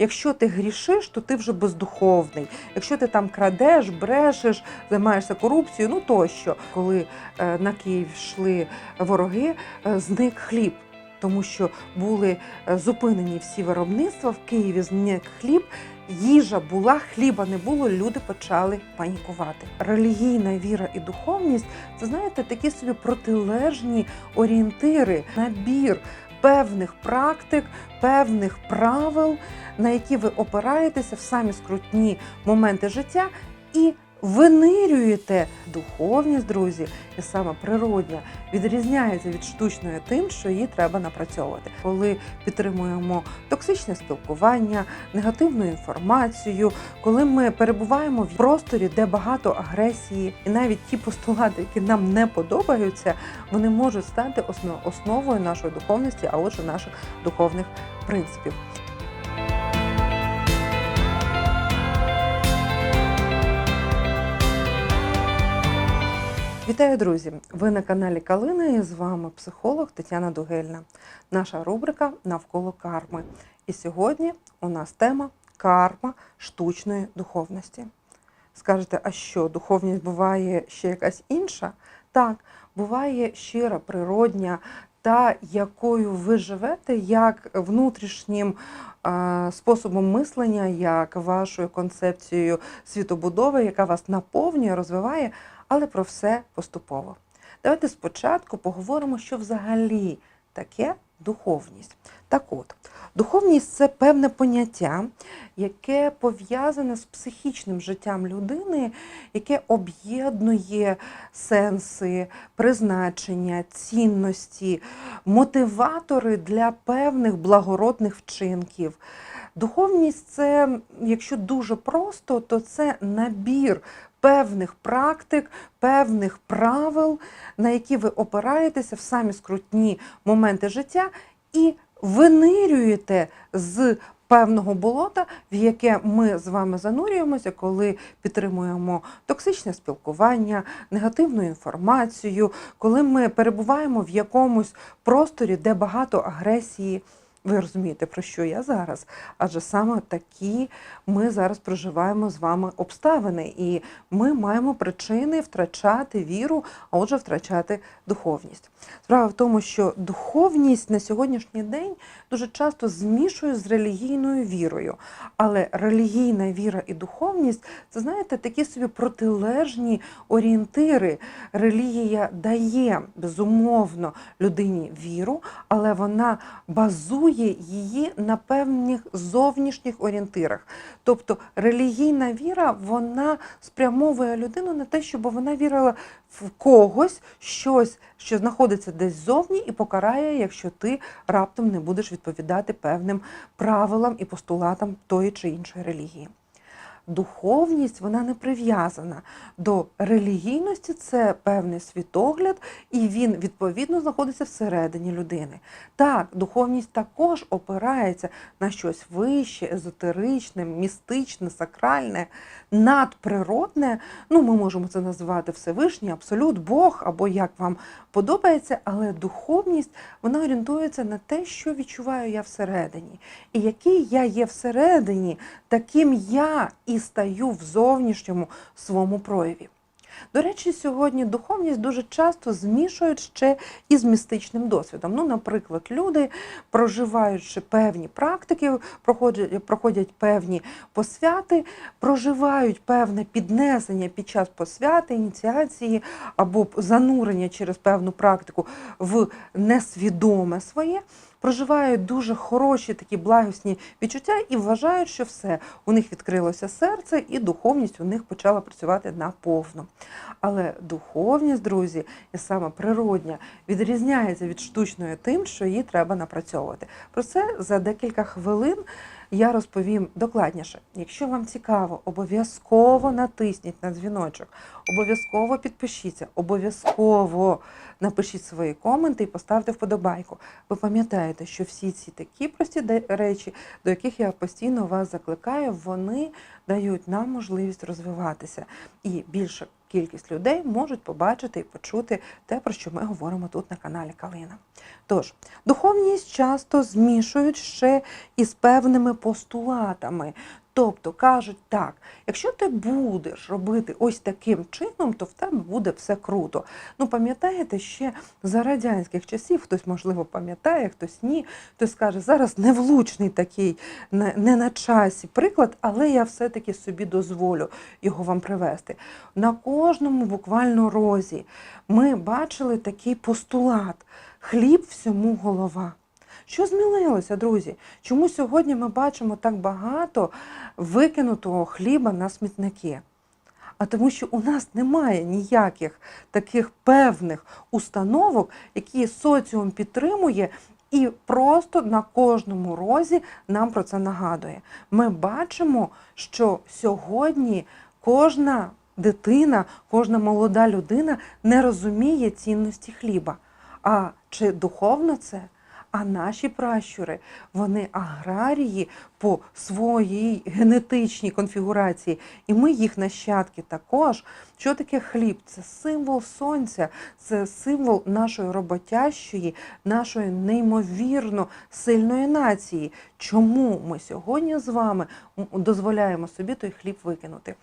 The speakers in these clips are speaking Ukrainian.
якщо ти грішиш, то ти вже бездуховний. Якщо ти там крадеш, брешеш, займаєшся корупцією, ну тощо, коли е, на Київ йшли вороги, е, зник хліб. Тому що були е, зупинені всі виробництва в Києві, зник хліб, їжа була, хліба не було, люди почали панікувати. Релігійна віра і духовність це знаєте такі собі протилежні орієнтири, набір певних практик, певних правил, на які ви опираєтеся в самі скрутні моменти життя і винирюєте духовність, друзі, і саме природня відрізняється від штучної тим, що її треба напрацьовувати. Коли підтримуємо токсичне спілкування, негативну інформацію, коли ми перебуваємо в просторі, де багато агресії, і навіть ті постулати, які нам не подобаються, вони можуть стати основою нашої духовності, а отже, наших духовних принципів. Вітаю, друзі! Ви на каналі Калина і з вами психолог Тетяна Дугельна. Наша рубрика Навколо карми. І сьогодні у нас тема карма штучної духовності. Скажете, а що, духовність буває ще якась інша? Так, буває щира, природня, та, якою ви живете, як внутрішнім способом мислення, як вашою концепцією світобудови, яка вас наповнює, розвиває, але про все поступово. Давайте спочатку поговоримо, що взагалі таке духовність. Так от, духовність це певне поняття, яке пов'язане з психічним життям людини, яке об'єднує сенси, призначення, цінності, мотиватори для певних благородних вчинків. Духовність це, якщо дуже просто, то це набір певних практик, певних правил, на які ви опираєтеся в самі скрутні моменти життя і винирюєте з певного болота, в яке ми з вами занурюємося, коли підтримуємо токсичне спілкування, негативну інформацію, коли ми перебуваємо в якомусь просторі, де багато агресії. Ви розумієте, про що я зараз? Адже саме такі ми зараз проживаємо з вами обставини, і ми маємо причини втрачати віру, а отже, втрачати духовність. Справа в тому, що духовність на сьогоднішній день дуже часто змішує з релігійною вірою. Але релігійна віра і духовність це, знаєте, такі собі протилежні орієнтири. Релігія дає безумовно людині віру, але вона базує її на певних зовнішніх орієнтирах. Тобто релігійна віра вона спрямовує людину на те, щоб вона вірила в когось, щось, що знаходиться десь зовні, і покарає, якщо ти раптом не будеш відповідати певним правилам і постулатам тої чи іншої релігії. Духовність вона не прив'язана до релігійності, це певний світогляд, і він відповідно знаходиться всередині людини. Так, духовність також опирається на щось вище, езотеричне, містичне, сакральне, надприродне. Ну, ми можемо це називати Всевишній, абсолют, Бог або як вам подобається, але духовність вона орієнтується на те, що відчуваю я всередині. І який я є всередині, таким я і стаю в зовнішньому своєму прояві. До речі, сьогодні духовність дуже часто змішують ще із містичним досвідом. Ну, наприклад, люди, проживаючи певні практики, проходять, проходять певні посвяти, проживають певне піднесення під час посвяти, ініціації або занурення через певну практику в несвідоме своє проживають дуже хороші такі благісні відчуття і вважають, що все, у них відкрилося серце, і духовність у них почала працювати наповну. Але духовність, друзі, і саме природня, відрізняється від штучної тим, що її треба напрацьовувати. Про це за декілька хвилин. Я розповім докладніше. Якщо вам цікаво, обов'язково натисніть на дзвіночок, обов'язково підпишіться, обов'язково напишіть свої коменти і поставте вподобайку. Ви пам'ятаєте, що всі ці такі прості речі, до яких я постійно вас закликаю, вони дають нам можливість розвиватися і більше кількість людей можуть побачити і почути те, про що ми говоримо тут на каналі Калина. Тож, духовність часто змішують ще із певними постулатами. Тобто кажуть так, якщо ти будеш робити ось таким чином, то в тебе буде все круто. Ну, пам'ятаєте, ще за радянських часів, хтось, можливо, пам'ятає, хтось ні, хтось скаже, зараз невлучний такий, не на часі приклад, але я все-таки собі дозволю його вам привести. На кожному буквально розі ми бачили такий постулат: хліб всьому голова. Що змінилося, друзі? Чому сьогодні ми бачимо так багато викинутого хліба на смітники? А тому, що у нас немає ніяких таких певних установок, які соціум підтримує, і просто на кожному розі нам про це нагадує. Ми бачимо, що сьогодні кожна дитина, кожна молода людина не розуміє цінності хліба. А чи духовно це? А наші пращури, вони аграрії по своїй генетичній конфігурації, і ми їх нащадки також. Що таке хліб? Це символ сонця, це символ нашої роботящої, нашої неймовірно сильної нації. Чому ми сьогодні з вами дозволяємо собі той хліб викинути?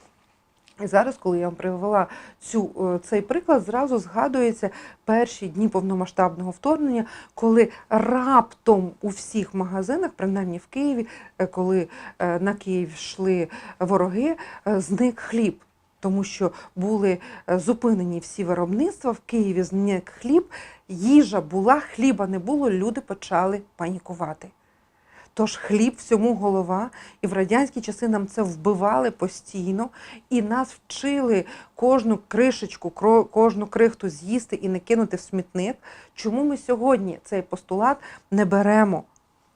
І зараз, коли я вам привела цю, е, цей приклад, зразу згадується перші дні повномасштабного вторгнення, коли раптом у всіх магазинах, принаймні в Києві, е, коли е, на Київ йшли вороги, зник хліб. Тому що були зупинені всі виробництва в Києві, зник хліб, їжа була, хліба не було, люди почали панікувати. Тож хліб всьому голова, і в радянські часи нам це вбивали постійно, і нас вчили кожну кришечку, кожну крихту з'їсти і не кинути в смітник. Чому ми сьогодні цей постулат не беремо,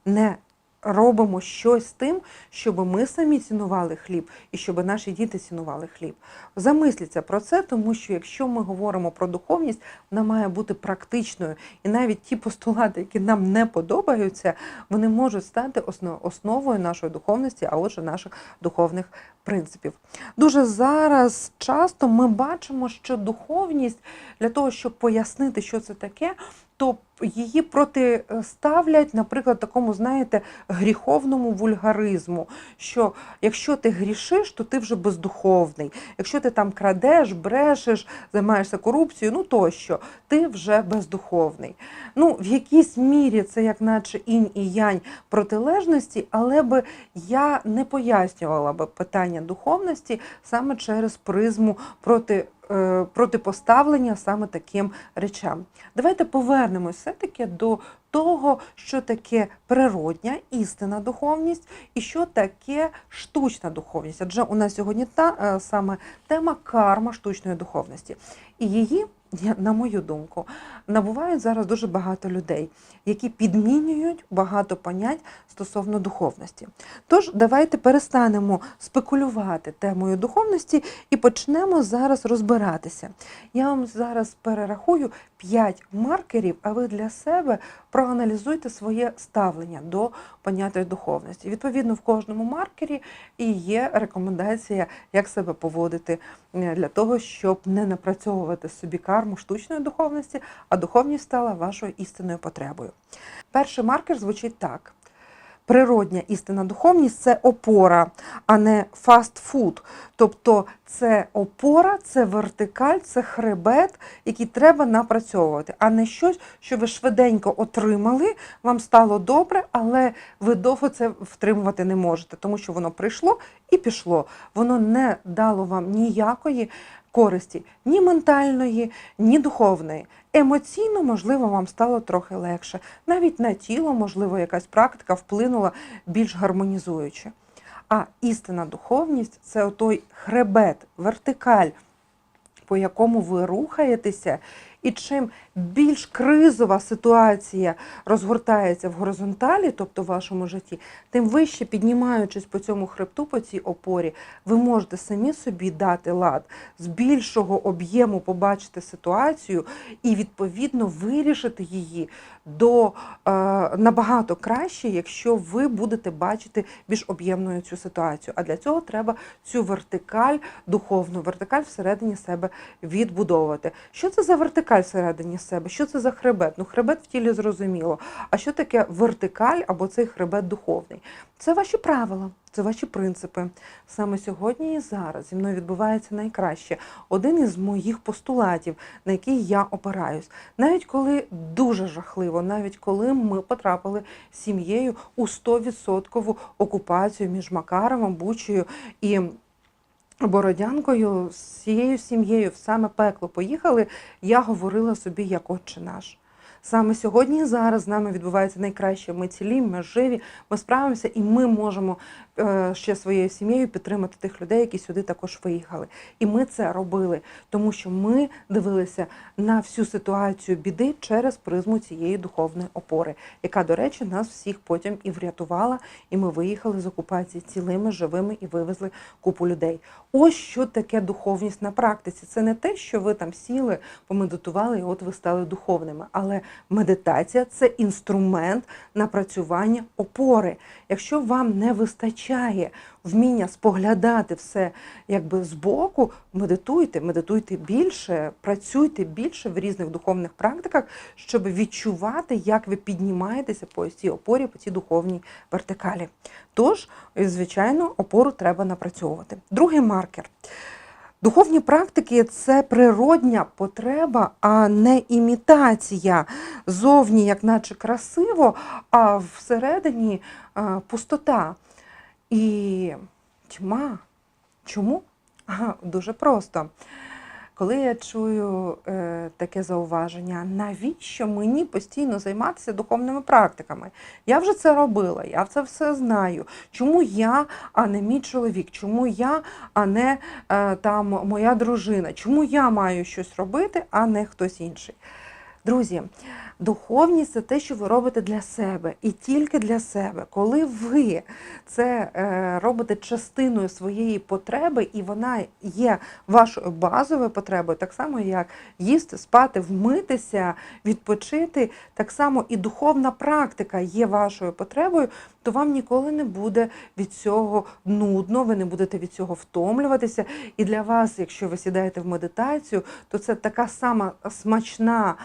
не робимо щось з тим, щоб ми самі цінували хліб і щоб наші діти цінували хліб. Замисліться про це, тому що якщо ми говоримо про духовність, вона має бути практичною. І навіть ті постулати, які нам не подобаються, вони можуть стати основою нашої духовності, а отже, наших духовних принципів. Дуже зараз часто ми бачимо, що духовність для того, щоб пояснити, що це таке, то її протиставлять, наприклад, такому, знаєте, гріховному вульгаризму. Що якщо ти грішиш, то ти вже бездуховний. Якщо ти там крадеш, брешеш, займаєшся корупцією, ну тощо, ти вже бездуховний. Ну, в якійсь мірі це, як наче інь і янь протилежності, але би я не пояснювала би питання духовності саме через призму проти. Е, протипоставлення саме таким речам. Давайте повернемось все-таки до того, що таке природня істинна духовність і що таке штучна духовність. Адже у нас сьогодні та е, саме тема карма штучної духовності. І її на мою думку, набувають зараз дуже багато людей, які підмінюють багато понять стосовно духовності. Тож, давайте перестанемо спекулювати темою духовності і почнемо зараз розбиратися. Я вам зараз перерахую 5 маркерів, а ви для себе проаналізуйте своє ставлення до поняття духовності. Відповідно, в кожному маркері і є рекомендація, як себе поводити е, для того, щоб не напрацьовувати собі карму штучної духовності, а духовність стала вашою істинною потребою. Перший маркер звучить так природня істинна духовність це опора, а не фастфуд. Тобто це опора, це вертикаль, це хребет, який треба напрацьовувати, а не щось, що ви швиденько отримали, вам стало добре, але ви довго це втримувати не можете, тому що воно прийшло і пішло. Воно не дало вам ніякої користі ні ментальної, ні духовної. Емоційно, можливо, вам стало трохи легше. Навіть на тіло, можливо, якась практика вплинула більш гармонізуюче. А істинна духовність це той хребет, вертикаль, по якому ви рухаєтеся. І чим більш кризова ситуація розгортається в горизонталі, тобто в вашому житті, тим вище піднімаючись по цьому хребту, по цій опорі, ви можете самі собі дати лад, з більшого об'єму побачити ситуацію і відповідно вирішити її до е, набагато краще, якщо ви будете бачити більш об'ємною цю ситуацію. А для цього треба цю вертикаль, духовну вертикаль всередині себе відбудовувати. Що це за вертикаль всередині себе? Що це за хребет? Ну, хребет в тілі зрозуміло. А що таке вертикаль або цей хребет духовний? Це ваші правила, це ваші принципи. Саме сьогодні і зараз зі мною відбувається найкраще. Один із моїх постулатів, на який я опираюсь. Навіть коли дуже жахливо, навіть коли ми потрапили з сім'єю у 100% окупацію між Макаровим, Бучею і Бородянкою, з цією сім'єю в саме пекло поїхали, я говорила собі як отче наш. Саме сьогодні і зараз з нами відбувається найкраще. Ми цілі, ми живі, ми справимося, і ми можемо е, ще своєю сім'єю підтримати тих людей, які сюди також виїхали. І ми це робили, тому що ми дивилися на всю ситуацію біди через призму цієї духовної опори, яка, до речі, нас всіх потім і врятувала, і ми виїхали з окупації цілими, живими і вивезли купу людей. Ось що таке духовність на практиці. Це не те, що ви там сіли, помедитували, і от ви стали духовними. Але медитація це інструмент напрацювання опори. Якщо вам не вистачає вміння споглядати все якби збоку, медитуйте, медитуйте більше, працюйте більше в різних духовних практиках, щоб відчувати, як ви піднімаєтеся по цій опорі, по цій духовній вертикалі. Тож, звичайно, опору треба напрацьовувати. Другий маркер. Духовні практики це природня потреба, а не імітація. Зовні, як наче красиво, а всередині пустота і тьма. Чому? Ага, дуже просто. Коли я чую е, таке зауваження, навіщо мені постійно займатися духовними практиками? Я вже це робила, я це все знаю. Чому я, а не мій чоловік? Чому я, а не е, там моя дружина? Чому я маю щось робити, а не хтось інший? Друзі, духовність це те, що ви робите для себе і тільки для себе. Коли ви це е, робите частиною своєї потреби, і вона є вашою базовою потребою, так само як їсти, спати, вмитися, відпочити, так само і духовна практика є вашою потребою, то вам ніколи не буде від цього нудно, ви не будете від цього втомлюватися. І для вас, якщо ви сідаєте в медитацію, то це така сама смачна,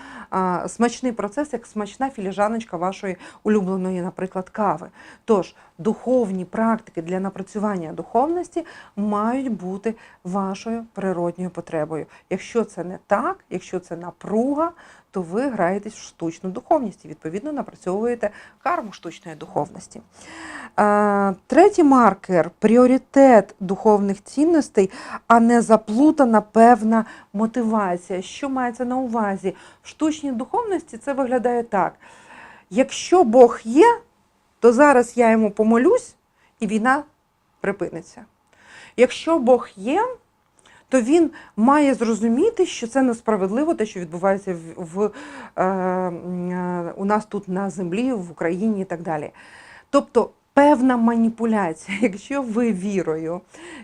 смачний процес, як смачна філіжаночка вашої улюбленої, наприклад, кави. Тож духовні практики для напрацювання духовності мають бути вашою природньою потребою. Якщо це не так, якщо це напруга, то ви граєтесь в штучну духовність і відповідно напрацьовуєте карму штучної духовності. Третій маркер пріоритет духовних цінностей, а не заплутана певна мотивація. Що мається на увазі? В штучній духовності це виглядає так: якщо Бог є, то зараз я йому помолюсь, і війна припиниться. Якщо Бог є, то він має зрозуміти, що це несправедливо, те, що відбувається в, в, е, е, у нас тут на землі, в Україні і так далі. Тобто певна маніпуляція, якщо ви вірою,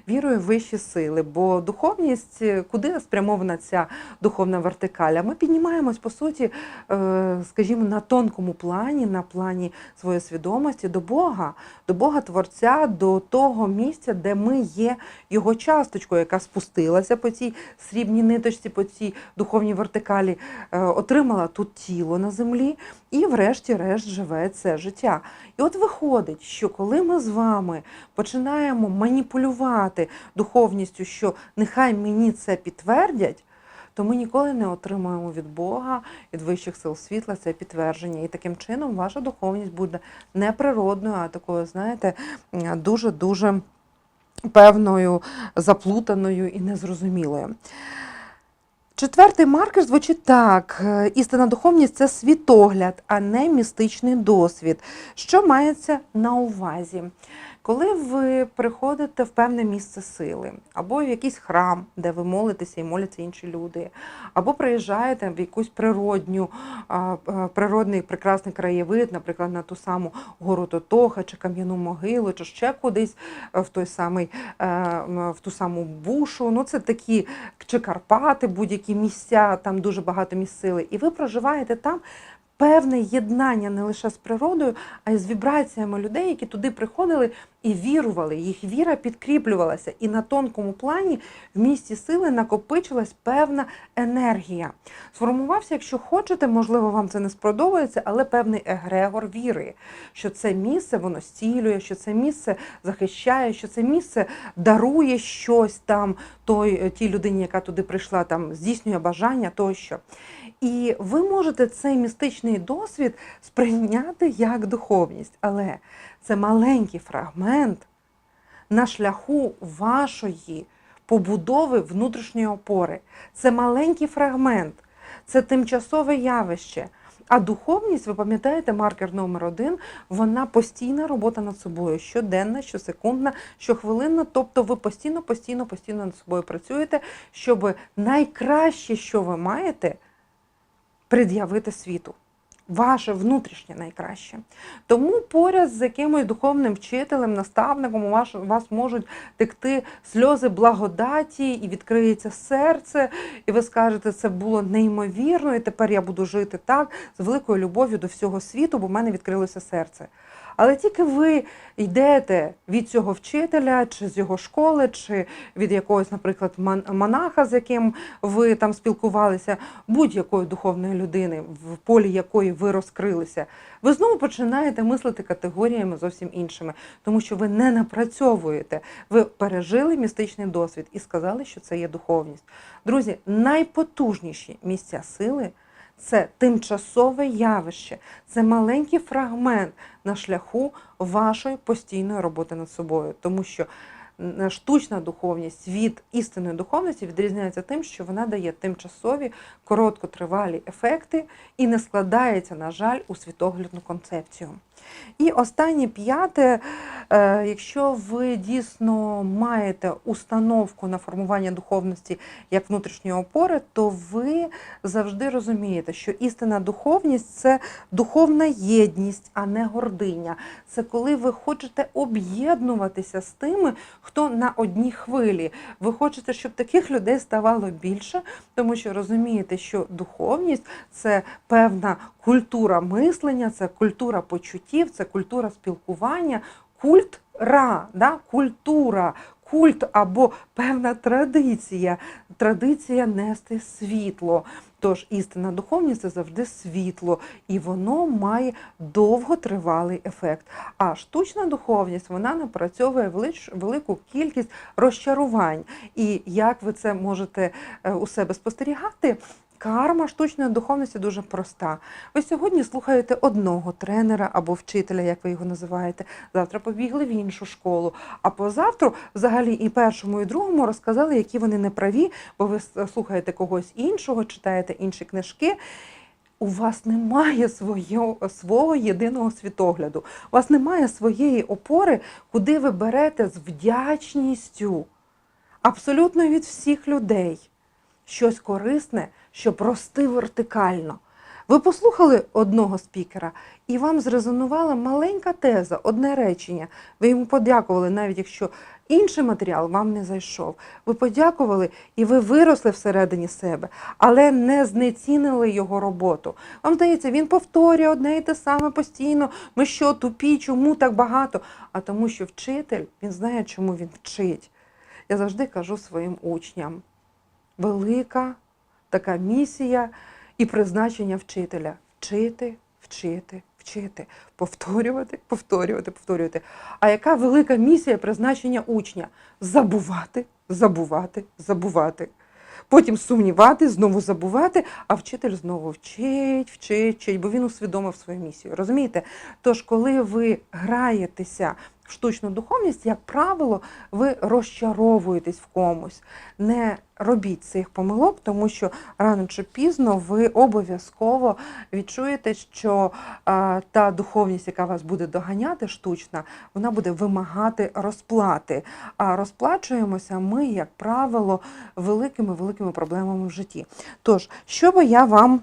вірою в вищі сили, бо духовність, куди спрямована ця духовна вертикаля? Ми піднімаємось, по суті, е, скажімо, на тонкому плані, на плані своєї свідомості до Бога, до Бога Творця, до того місця, де ми є його часточкою, яка спустилася по цій срібній ниточці, по цій духовній вертикалі, е, отримала тут тіло на землі і, врешті-решт, живе це життя. І от виходить, що коли ми з вами починаємо маніпулювати духовністю, що нехай мені це підтвердять. То ми ніколи не отримаємо від Бога, від вищих сил світла це підтвердження. І таким чином ваша духовність буде не природною, а такою, знаєте, дуже-дуже певною, заплутаною і незрозумілою. Четвертий маркер звучить так: істина істинна духовність це світогляд, а не містичний досвід. Що мається на увазі? Коли ви приходите в певне місце сили, або в якийсь храм, де ви молитеся і моляться інші люди, або приїжджаєте в якусь природню, природний прекрасний краєвид, наприклад, на ту саму гору Тотоха, чи кам'яну могилу, чи ще кудись е, в той самий е, в ту саму бушу. Ну це такі чи Карпати, будь-які місця, там дуже багато місць сили. І ви проживаєте там певне єднання не лише з природою, а й з вібраціями людей, які туди приходили і вірували. Їх віра підкріплювалася. І на тонкому плані в місті сили накопичилась певна енергія. Сформувався, якщо хочете, можливо, вам це не сподобається, але певний егрегор віри, що це місце воно стілює, що це місце захищає, що це місце дарує щось там той, тій людині, яка туди прийшла, там здійснює бажання тощо. І ви можете цей містичний досвід сприйняти як духовність, але це маленький фрагмент на шляху вашої побудови внутрішньої опори. Це маленький фрагмент, це тимчасове явище. А духовність, ви пам'ятаєте, маркер номер один, вона постійна робота над собою, щоденна, щосекундна, щохвилинна. Тобто ви постійно, постійно, постійно над собою працюєте, щоб найкраще, що ви маєте, пред'явити світу. Ваше внутрішнє найкраще. Тому поряд з якимось духовним вчителем, наставником у вас, у вас можуть текти сльози благодаті, і відкриється серце, і ви скажете, це було неймовірно, і тепер я буду жити так, з великою любов'ю до всього світу, бо в мене відкрилося серце. Але тільки ви йдете від цього вчителя, чи з його школи, чи від якогось, наприклад, мон- монаха, з яким ви там спілкувалися, будь-якої духовної людини, в полі якої ви розкрилися, ви знову починаєте мислити категоріями зовсім іншими, тому що ви не напрацьовуєте. Ви пережили містичний досвід і сказали, що це є духовність. Друзі, найпотужніші місця сили. Це тимчасове явище, це маленький фрагмент на шляху вашої постійної роботи над собою, тому що штучна духовність від істинної духовності відрізняється тим, що вона дає тимчасові короткотривалі ефекти і не складається, на жаль, у світоглядну концепцію. І останнє п'яте, е, якщо ви дійсно маєте установку на формування духовності як внутрішньої опори, то ви завжди розумієте, що істинна духовність це духовна єдність, а не гординя. Це коли ви хочете об'єднуватися з тими, хто на одній хвилі. Ви хочете, щоб таких людей ставало більше, тому що розумієте, що духовність це певна культура мислення, це культура почуттів, це культура спілкування, культ ра, да? культура. Культ або певна традиція, традиція нести світло. Тож істинна духовність це завжди світло, і воно має довготривалий ефект. А штучна духовність вона напрацьовує велич- велику кількість розчарувань. І як ви це можете е, у себе спостерігати? Карма штучної духовності дуже проста. Ви сьогодні слухаєте одного тренера або вчителя, як ви його називаєте. Завтра побігли в іншу школу. А позавтра, взагалі, і першому, і другому розказали, які вони неправі, бо ви слухаєте когось іншого, читаєте інші книжки. У вас немає свого, свого єдиного світогляду. У вас немає своєї опори, куди ви берете з вдячністю абсолютно від всіх людей щось корисне, щоб рости вертикально. Ви послухали одного спікера, і вам зрезонувала маленька теза, одне речення. Ви йому подякували, навіть якщо інший матеріал вам не зайшов. Ви подякували і ви виросли всередині себе, але не знецінили його роботу. Вам здається, він повторює одне і те саме постійно. Ми що, тупі, чому так багато? А тому, що вчитель він знає, чому він вчить. Я завжди кажу своїм учням: велика така місія і призначення вчителя вчити, вчити, вчити, повторювати, повторювати, повторювати. А яка велика місія призначення учня? Забувати, забувати, забувати. Потім сумнівати, знову забувати, а вчитель знову вчить, вчить, вчить, бо він усвідомив свою місію. Розумієте? Тож, коли ви граєтеся штучну духовність, як правило, ви розчаровуєтесь в комусь. Не робіть цих помилок, тому що рано чи пізно ви обов'язково відчуєте, що та духовність, яка вас буде доганяти, штучна, вона буде вимагати розплати. А розплачуємося ми, як правило, великими великими проблемами в житті. Тож, що би я вам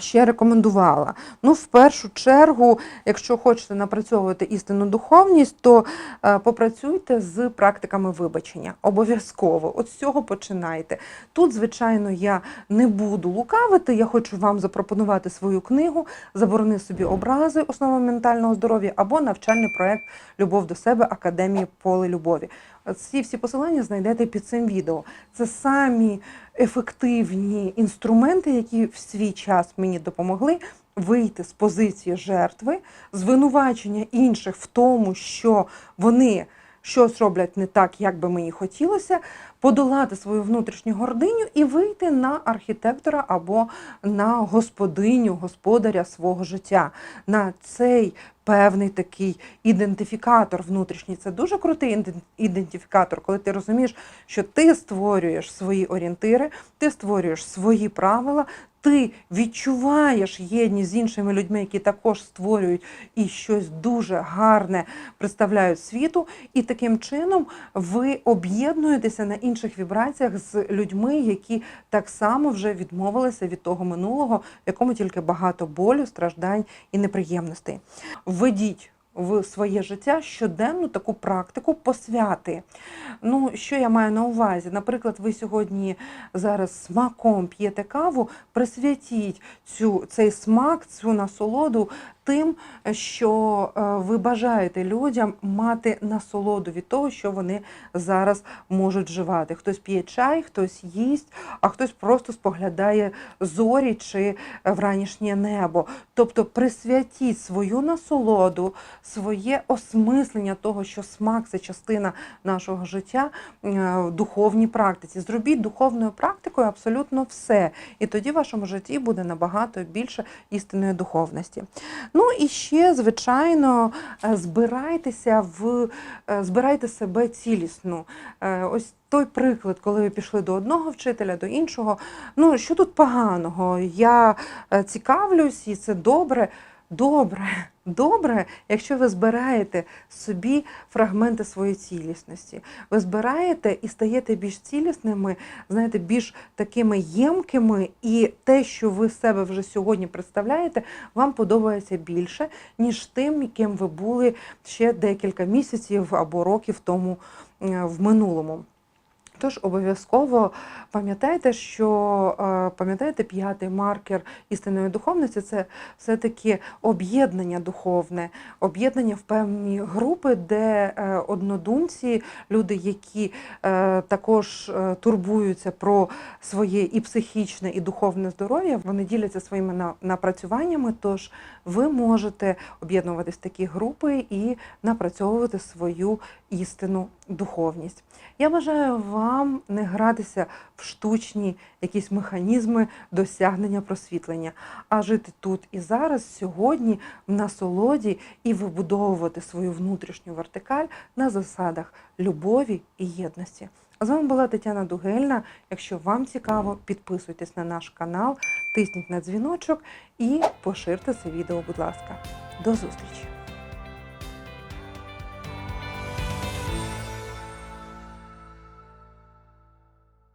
ще рекомендувала? Ну, в першу чергу, якщо хочете напрацьовувати істинну духовність, то е, попрацюйте з практиками вибачення. Обов'язково. От з цього починайте. Тут, звичайно, я не буду лукавити. Я хочу вам запропонувати свою книгу Заборони собі образи, основа ментального здоров'я або навчальний проект Любов до себе Академії поле любові. Ці всі посилання знайдете під цим відео. Це самі ефективні інструменти, які в свій час мені допомогли вийти з позиції жертви, звинувачення інших в тому, що вони щось роблять не так, як би мені хотілося, подолати свою внутрішню гординю і вийти на архітектора або на господиню, господаря свого життя, на цей певний такий ідентифікатор внутрішній. Це дуже крутий ідентифікатор, коли ти розумієш, що ти створюєш свої орієнтири, ти створюєш свої правила. Ти відчуваєш єдність з іншими людьми, які також створюють і щось дуже гарне представляють світу, і таким чином ви об'єднуєтеся на інших вібраціях з людьми, які так само вже відмовилися від того минулого, в якому тільки багато болю, страждань і неприємностей. Введіть в своє життя щоденну таку практику посвяти. Ну, що я маю на увазі? Наприклад, ви сьогодні зараз смаком п'єте каву, присвятіть цю, цей смак, цю насолоду тим, що е, ви бажаєте людям мати насолоду від того, що вони зараз можуть вживати. Хтось п'є чай, хтось їсть, а хтось просто споглядає зорі чи вранішнє небо. Тобто присвятіть свою насолоду, своє осмислення того, що смак це частина нашого життя е, в духовній практиці. Зробіть духовною практикою абсолютно все. І тоді в вашому житті буде набагато більше істинної духовності. Ну і ще, звичайно, е, збирайтеся в е, збирайте себе цілісно. Е, Ось той приклад, коли ви пішли до одного вчителя, до іншого. Ну що тут поганого? Я цікавлюсь, і це добре. Добре, добре, якщо ви збираєте собі фрагменти своєї цілісності. Ви збираєте і стаєте більш цілісними, знаєте, більш такими ємкими, і те, що ви себе вже сьогодні представляєте, вам подобається більше, ніж тим, яким ви були ще декілька місяців або років тому е, в минулому. Тож обов'язково пам'ятайте, що е, пам'ятаєте п'ятий маркер істинної духовності це все-таки об'єднання духовне, об'єднання в певні групи, де е, однодумці, люди, які е, також турбуються про своє і психічне, і духовне здоров'я, вони діляться своїми напрацюваннями. Тож ви можете об'єднуватись в такі групи і напрацьовувати свою істинну духовність. Я бажаю вам не гратися в штучні якісь механізми досягнення просвітлення, а жити тут і зараз, сьогодні, в насолоді і вибудовувати свою внутрішню вертикаль на засадах любові і єдності. А з вами була Тетяна Дугельна. Якщо вам цікаво, підписуйтесь на наш канал, тисніть на дзвіночок і поширте це відео, будь ласка. До зустрічі!